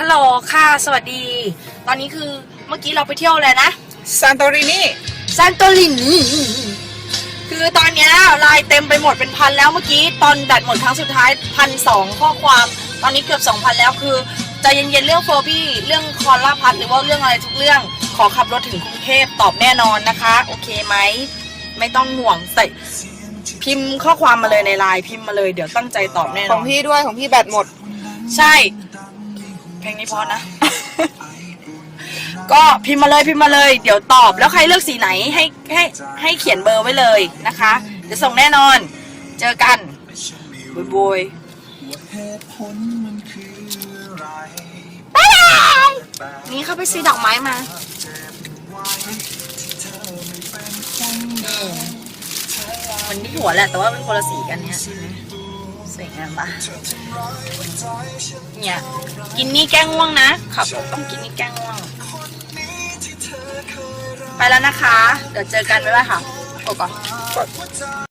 ฮัลโหลค่ะ สวัสดี ตอนนี้คือเมื่อกี้เราไปเที่ยวอะไรนะ ซานโตรินีซานโตลินีคือตอนเนี้ยไลายเต็มไปหมดเป็นพันแล้วเมื่อกี้ตอนแบตหมดครั้งสุดท้ายพันสองข้อความตอนนี้เกือบสองพันแล้วคือใจเย็นๆเรื่องเฟอร์บี้เรื่องคอล่าพัทหรือว่าเรื่องอะไรทุกเรื่องขอขับรถถึงกรุงเทพตอบแน่นอนนะคะ โอเคไหมไม่ต้องห่วงใส่พิมพ์ข้อความมาเลยในไลน์พิมพ์มาเลยเดี๋ยวตั้งใจตอบแน่นขอองนพี่ด้วยของพี่แบตหมด ใช่ เพลงนี้เพอนะ ก็พิมพ์มาเลยพิมพ์มาเลย เดี๋ยวตอบแล้วใครเลือกสีไหนให้ให้ให้เขียนเบอร์ไว้เลยนะคะ เดี๋ยวส่งแน่นอน เจอกันบุยบุยบ๊ายบายนี่เข้าไปซื้อดอกไม้มามันที่หัวแหละ แต่ว่าเป็นคนละสีกันเนี้ย สวยงามปะเนี่ย กินนี่แก้ง่วงนะขับรถต้องกินนี่แก้ง่วง ไปแล้วนะคะ เดี๋ยวเจอกันบ๊ายบายค่ะโอ้ก่อน